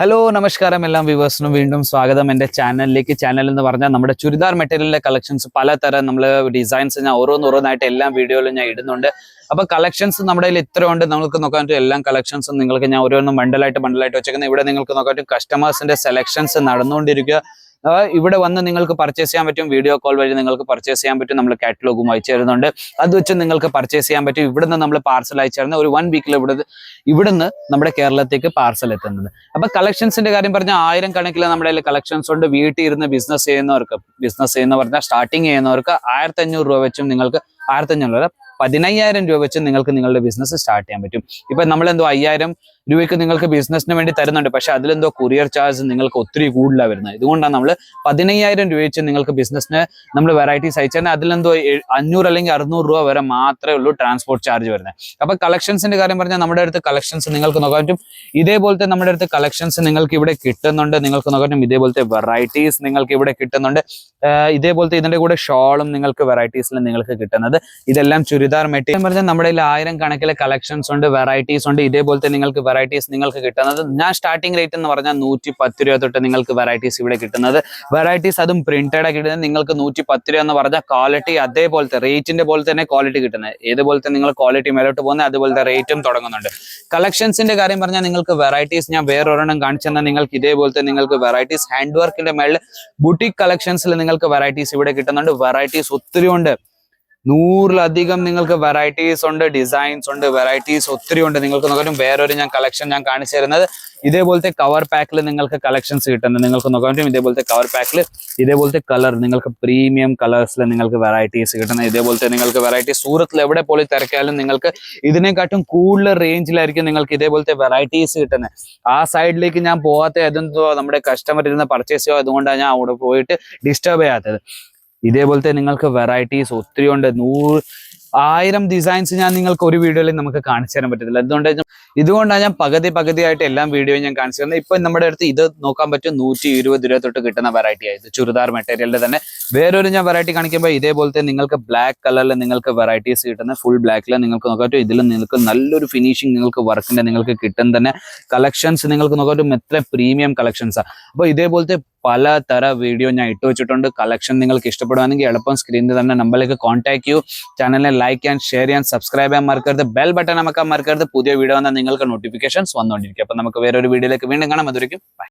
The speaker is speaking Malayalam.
ഹലോ നമസ്കാരം എല്ലാം വ്യൂവേഴ്സിനും വീണ്ടും സ്വാഗതം. എന്റെ ചാനലിലേക്ക് ചാനൽ എന്ന് പറഞ്ഞാൽ നമ്മുടെ ചുരിദാർ മെറ്റീരിയലിലെ കളക്ഷൻസ് പലതരം നമ്മൾ ഡിസൈൻസ് ഞാൻ ഓരോന്നോരോന്നായിട്ട് എല്ലാ വീഡിയോയിലും ഞാൻ ഇടുന്നുണ്ട്. അപ്പൊ കളക്ഷൻസ് നമ്മുടെ കയ്യിൽ ഇത്ര ഉണ്ട് നമുക്ക് നോക്കാൻ പറ്റും എല്ലാ കളക്ഷൻസും നിങ്ങൾക്ക് ഞാൻ ഓരോന്നും ബണ്ടലായിട്ട് ബണ്ടലായിട്ട് വെച്ചേക്കുന്നത്. ഇവിടെ നിങ്ങൾക്ക് നോക്കാൻ പറ്റും കസ്റ്റമേഴ്സിന്റെ സെലക്ഷൻസ് നടന്നുകൊണ്ടിരിക്കുക. ഇവിടെ വന്ന് നിങ്ങൾക്ക് പർച്ചേസ് ചെയ്യാൻ പറ്റും. വീഡിയോ കോൾ വഴി നിങ്ങൾക്ക് പർച്ചേസ് ചെയ്യാൻ പറ്റും. നമ്മൾ കാറ്റലോഗും അയച്ചു തരുന്നുണ്ട് അത് വെച്ച് നിങ്ങൾക്ക് പർച്ചേസ് ചെയ്യാൻ പറ്റും. ഇവിടുന്ന് നമ്മൾ പാർസൽ അയച്ചു തരുന്ന ഒരു വൺ വീക്കിൽ ഇവിടെ ഇവിടുന്ന് നമ്മുടെ കേരളത്തേക്ക് പാർസൽ എത്തുന്നത്. അപ്പൊ കളക്ഷൻസിന്റെ കാര്യം പറഞ്ഞാൽ ആയിരം കണക്കിൽ നമ്മുടെ കളക്ഷൻസ് ഉണ്ട്. വീട്ടിൽ ഇരുന്ന് ബിസിനസ് ചെയ്യുന്നവർക്ക് ബിസിനസ് ചെയ്യുന്ന പറഞ്ഞാൽ സ്റ്റാർട്ടിങ് ചെയ്യുന്നവർക്ക് ആയിരത്തി അഞ്ഞൂറ് രൂപ വെച്ചും നിങ്ങൾക്ക് ആയിരത്തി അഞ്ഞൂറ് പതിനയ്യായിരം രൂപ വെച്ച് നിങ്ങൾക്ക് നിങ്ങളുടെ ബിസിനസ് സ്റ്റാർട്ട് ചെയ്യാൻ പറ്റും. ഇപ്പൊ നമ്മളെന്തോ അയ്യായിരം രൂപയ്ക്ക് നിങ്ങൾക്ക് ബിസിനസ്സിന് വേണ്ടി തരുന്നുണ്ട്. പക്ഷെ അതിലെന്തോ കൊറിയർ ചാർജ് നിങ്ങൾക്ക് ഒത്തിരി കൂടുതലാണ് വരുന്നത്. ഇതുകൊണ്ടാണ് നമ്മൾ പതിനയ്യായിരം രൂപ വെച്ച് നിങ്ങൾക്ക് ബിസിനസ്സിന് നമ്മൾ വെറൈറ്റീസ് അയച്ചാൽ അതിലെന്തോ അഞ്ഞൂറ് അല്ലെങ്കിൽ അറുന്നൂറ് രൂപ വരെ മാത്രമേ ഉള്ളൂ ട്രാൻസ്പോർട്ട് ചാർജ് വരുന്നത്. അപ്പൊ കളക്ഷൻസിന്റെ കാര്യം പറഞ്ഞാൽ നമ്മുടെ അടുത്ത് കളക്ഷൻസ് നിങ്ങൾക്ക് നോക്കാൻ പറ്റും. ഇതേപോലത്തെ നമ്മുടെ അടുത്ത് കളക്ഷൻസ് നിങ്ങൾക്ക് ഇവിടെ കിട്ടുന്നുണ്ട്. നിങ്ങൾക്ക് നോക്കാൻ പറ്റും. ഇതേപോലത്തെ വെറൈറ്റീസ് നിങ്ങൾക്ക് ഇവിടെ കിട്ടുന്നുണ്ട്. ഇതേപോലത്തെ ഇതിന്റെ കൂടെ ഷോളും നിങ്ങൾക്ക് വെറൈറ്റീസിൽ നിങ്ങൾക്ക് കിട്ടുന്നത്. ഇതെല്ലാം ചുരിദാർ മെറ്റീരിയൽ. പറഞ്ഞാൽ നമ്മുടെ ആയിരം കണക്കിലെ കളക്ഷൻസ് ഉണ്ട് വെറൈറ്റീസ് ഉണ്ട്. ഇതേപോലത്തെ നിങ്ങൾക്ക് വെറൈറ്റീസ് നിങ്ങൾക്ക് കിട്ടുന്നത്. ഞാൻ സ്റ്റാർട്ടിംഗ് റേറ്റ് എന്ന് പറഞ്ഞാൽ നൂറ്റി പത്ത് രൂപ തൊട്ട് നിങ്ങൾക്ക് വെറൈറ്റീസ് ഇവിടെ കിട്ടുന്നത്. വെറൈറ്റീസ് അതും പ്രിന്റഡ് കിട്ടുന്നത്. നിങ്ങൾക്ക് നൂറ്റി പത്ത് രൂപ എന്ന് പറഞ്ഞാൽ ക്വാളിറ്റി അതേപോലത്തെ റേറ്റിന്റെ പോലെ തന്നെ ക്വാളിറ്റി കിട്ടുന്നത്. ഏതുപോലത്തെ നിങ്ങൾ ക്വാളിറ്റി മേലോട്ട് പോകുന്നത് അതുപോലത്തെ റേറ്റും തുടങ്ങുന്നുണ്ട്. കളക്ഷൻസിന്റെ കാര്യം പറഞ്ഞാൽ നിങ്ങൾക്ക് വെറൈറ്റീസ് ഞാൻ വേറൊരെണ്ണം കാണിച്ചു തന്നാൽ നിങ്ങൾക്ക് ഇതേപോലത്തെ നിങ്ങൾക്ക് വെറൈറ്റീസ് ഹാൻഡ് വർക്കിന്റെ മേളിൽ ബുട്ടിക് കളക്ഷൻസിൽ നിങ്ങൾക്ക് വെറൈറ്റീസ് ഇവിടെ കിട്ടുന്നുണ്ട്. വെറൈറ്റീസ് ഒത്തിരി ഉണ്ട് നൂറിലധികം നിങ്ങൾക്ക് വെറൈറ്റീസ് ഉണ്ട് ഡിസൈൻസ് ഉണ്ട് വെറൈറ്റീസ് ഒത്തിരി ഉണ്ട്. നിങ്ങൾക്ക് നോക്കാനും വേറൊരു ഞാൻ കളക്ഷൻ ഞാൻ കാണിച്ചു തരുന്നത്. ഇതേപോലത്തെ കവർ പാക്കിൽ നിങ്ങൾക്ക് കളക്ഷൻസ് കിട്ടുന്നത് നിങ്ങൾക്ക് നോക്കാനും ഇതേപോലത്തെ കവർ പാക്കിൽ ഇതേപോലത്തെ കളർ നിങ്ങൾക്ക് പ്രീമിയം കളേഴ്സിൽ നിങ്ങൾക്ക് വെറൈറ്റീസ് കിട്ടുന്നത്. ഇതേപോലത്തെ നിങ്ങൾക്ക് വെറൈറ്റി സൂറത്തിൽ എവിടെ പോലെ തിരക്കിയാലും നിങ്ങൾക്ക് ഇതിനെക്കാട്ടും കൂടുതൽ റേഞ്ചിലായിരിക്കും നിങ്ങൾക്ക് ഇതേപോലത്തെ വെറൈറ്റീസ് കിട്ടുന്നത്. ആ സൈഡിലേക്ക് ഞാൻ പോകാത്ത അതെന്തോ നമ്മുടെ കസ്റ്റമർ ഇരുന്ന് പർച്ചേസ് ചെയ്യുക അതുകൊണ്ടാണ് ഞാൻ അവിടെ പോയിട്ട് ഡിസ്റ്റർബ് ചെയ്യാത്തത്. ഇതേപോലത്തെ നിങ്ങൾക്ക് വെറൈറ്റീസ് ഒത്തിരി ഉണ്ട്. നൂറ് ആയിരം ഡിസൈൻസ് ഞാൻ നിങ്ങൾക്ക് ഒരു വീഡിയോയിൽ നമുക്ക് കാണിച്ചു തരാൻ പറ്റത്തില്ല. അതുകൊണ്ട് ഇതുകൊണ്ടാണ് ഞാൻ പകുതി പകുതിയായിട്ട് എല്ലാം വീഡിയോയും ഞാൻ കാണിച്ചു തരുന്നത്. ഇപ്പൊ നമ്മുടെ അടുത്ത് ഇത് നോക്കാൻ പറ്റും നൂറ്റി ഇരുപത് രൂപ തൊട്ട് കിട്ടുന്ന വെറൈറ്റി ആയത് ചുരിദാർ മെറ്റീരിയലിന്റെ തന്നെ. വേറൊരു ഞാൻ വെറൈറ്റി കാണിക്കുമ്പോൾ ഇതേപോലത്തെ നിങ്ങൾക്ക് ബ്ലാക്ക് കളറിൽ നിങ്ങൾക്ക് വെറൈറ്റീസ് കിട്ടുന്ന ഫുൾ ബ്ലാക്കിൽ നിങ്ങൾക്ക് നോക്കാൻ പറ്റും. ഇതിൽ നിങ്ങൾക്ക് നല്ലൊരു ഫിനിഷിംഗ് നിങ്ങൾക്ക് വർക്കിന്റെ നിങ്ങൾക്ക് കിട്ടുന്ന തന്നെ കളക്ഷൻസ് നിങ്ങൾക്ക് നോക്കാൻ പറ്റും. എത്ര പ്രീമിയം കളക്ഷൻസാണ് അപ്പോൾ ഇതേപോലത്തെ പല തര വീഡിയോ ഞാൻ ഇട്ട് വെച്ചിട്ടുണ്ട്. കളക്ഷൻ നിങ്ങൾക്ക് ഇഷ്ടപ്പെടുവാണെങ്കിൽ എളുപ്പം സ്ക്രീനിൽ തന്നെ നമ്പറിലേക്ക് കോൺടാക്ട് ചെയ്യൂ. ചാനലിനെ ലൈക്ക് ആൻഡ് ഷെയർ ചെയ്യാൻ സബ്സ്ക്രൈബ് ചെയ്യാൻ മറക്കരുത്. ബെൽ ബട്ടൺ അമക്കാൻ മറക്കരുത്. പുതിയ വീഡിയോ വന്നാൽ നിങ്ങൾക്ക് നോട്ടിഫിക്കേഷൻസ് വന്നുകൊണ്ടിരിക്കും. അപ്പൊ നമുക്ക് വേറൊരു വീഡിയോയിലേക്ക് വീണ്ടും കാണാം. അതുവരെയും ബൈ